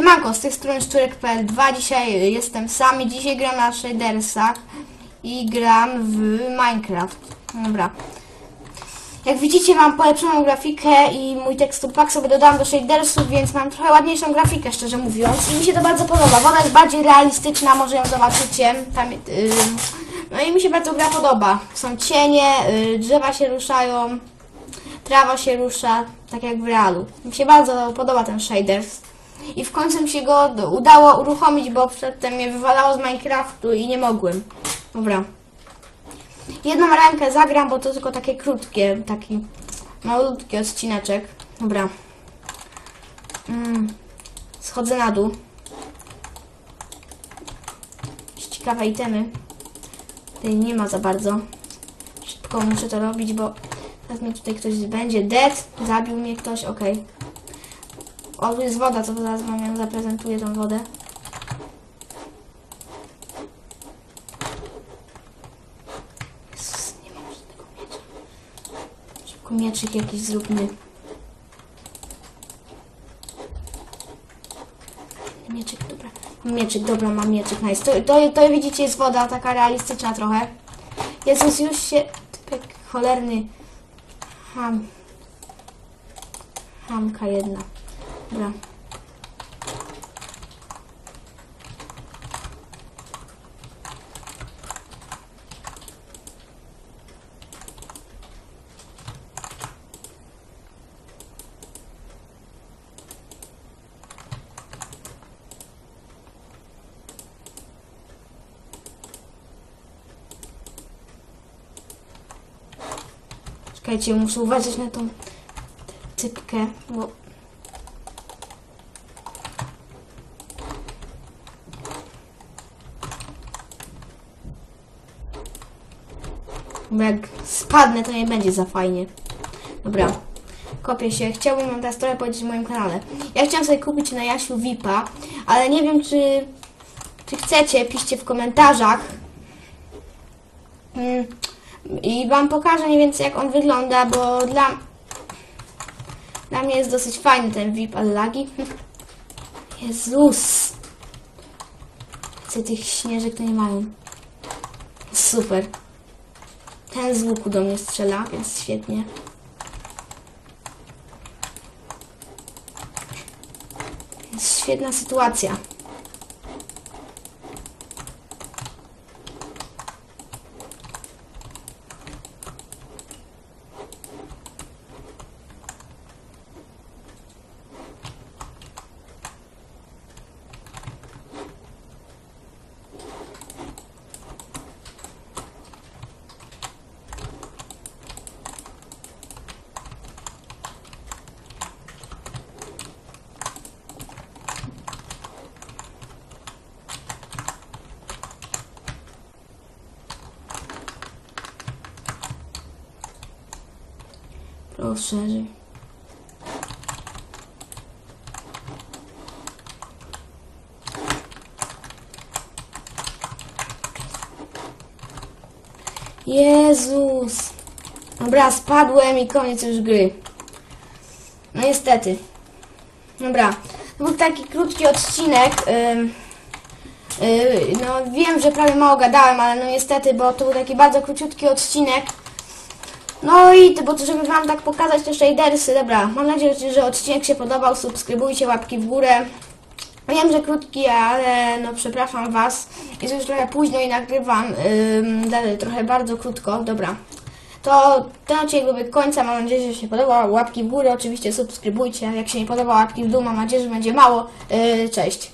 Siemanko, z tej strony Szczurek.pl2. Dzisiaj jestem sam i dzisiaj gram na shadersach i gram w Minecraft. Dobra. Jak widzicie mam polepszoną grafikę i mój tekstur pack sobie dodałam do shadersów, więc mam trochę ładniejszą grafikę, szczerze mówiąc. I mi się to bardzo podoba. Woda jest bardziej realistyczna, może ją zobaczycie. Tam, yy, no i mi się bardzo gra podoba. Są cienie, yy, drzewa się ruszają, trawa się rusza, tak jak w realu. Mi się bardzo podoba ten shaders. I w końcu mi się go udało uruchomić, bo przedtem mnie wywalało z Minecraftu i nie mogłem. Dobra. Jedną rękę zagram, bo to tylko takie krótkie, taki malutki odcineczek. Dobra. Mm. Schodzę na dół. Ciekawe itemy. Tutaj nie ma za bardzo. Szybko muszę to robić, bo teraz mnie tutaj ktoś będzie. Dead. Zabił mnie ktoś, okej. O, tu jest woda, to zaraz wam ją zaprezentuję, tą wodę. Jezus, nie mam żadnego miecza. Szybko mieczyk jakiś zróbmy. Mieczyk, dobra. Mieczyk, dobra, mam mieczyk, nice. To, to, to widzicie jest woda taka realistyczna trochę. Jezus, już się... Typek cholerny. Ham. Hamka jedna. Dobra. Czekajcie, muszę uważać na tą typkę, bo Bo jak spadnę, to nie będzie za fajnie. Dobra. Kopię się. Chciałbym wam teraz trochę powiedzieć o moim kanale. Ja chciałam sobie kupić na Jasiu VIPa, ale nie wiem, czy, czy chcecie, piszcie w komentarzach. Mm, I wam pokażę mniej więcej, jak on wygląda, bo dla, dla mnie jest dosyć fajny ten VIP, ale lagi. Jezus! Co tych śnieżek to nie mają. Super. Ten z łuku do mnie strzela, więc świetnie. Świetna sytuacja. Że- Jezus. Dobra, spadłem i koniec już gry. No niestety. Dobra, to był taki krótki odcinek. yy, no wiem, że prawie mało gadałem, ale no niestety, bo to był taki bardzo króciutki odcinek. No i bo to, żeby wam tak pokazać te shadersy, dobra, mam nadzieję, że odcinek się podobał, subskrybujcie, łapki w górę. Wiem, że krótki, ale no przepraszam was, jest już trochę późno i nagrywam, dalej trochę bardzo krótko, dobra. To ten odcinek dobiegł końca, mam nadzieję, że się podobał, łapki w górę, oczywiście subskrybujcie, jak się nie podoba łapki w dół, mam nadzieję, że będzie mało, yy, cześć.